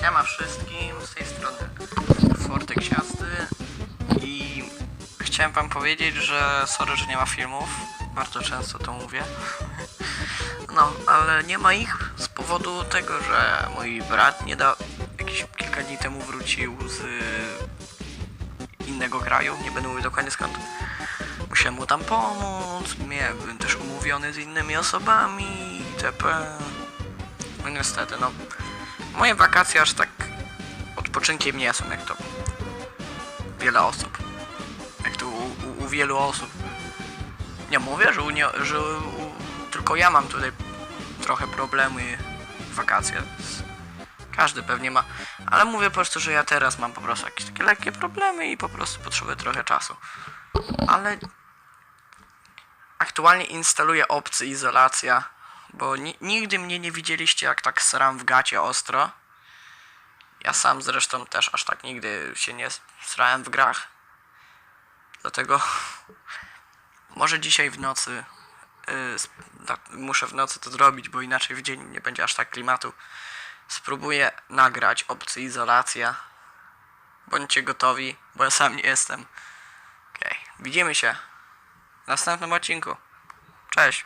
Siema wszystkim, z tej strony Fortek Siasty i chciałem wam powiedzieć, że sorry, że nie ma filmów, bardzo często to mówię. No, ale nie ma ich z powodu tego, że mój brat nie da jakieś kilka dni temu wrócił z innego kraju, nie będę mówił dokładnie skąd. Musiałem mu tam pomóc, miałem też umówiony z innymi osobami itp. No niestety, no. Moje wakacje aż tak odpoczynkiem nie są jak to wiele osób. Jak to u, u, u wielu osób. Nie mówię, że, u nie, że u, tylko ja mam tutaj trochę problemy wakacje. Każdy pewnie ma. Ale mówię po prostu, że ja teraz mam po prostu jakieś takie lekkie problemy i po prostu potrzebuję trochę czasu. Ale aktualnie instaluję opcję izolacja, bo ni nigdy mnie nie widzieliście jak tak sram w gacie ostro. Ja sam zresztą też aż tak nigdy się nie srałem w grach. Dlatego może dzisiaj w nocy yy, muszę w nocy to zrobić, bo inaczej w dzień nie będzie aż tak klimatu. Spróbuję nagrać opcję izolacja. Bądźcie gotowi, bo ja sam nie jestem. Okej, widzimy się w następnym odcinku. Cześć.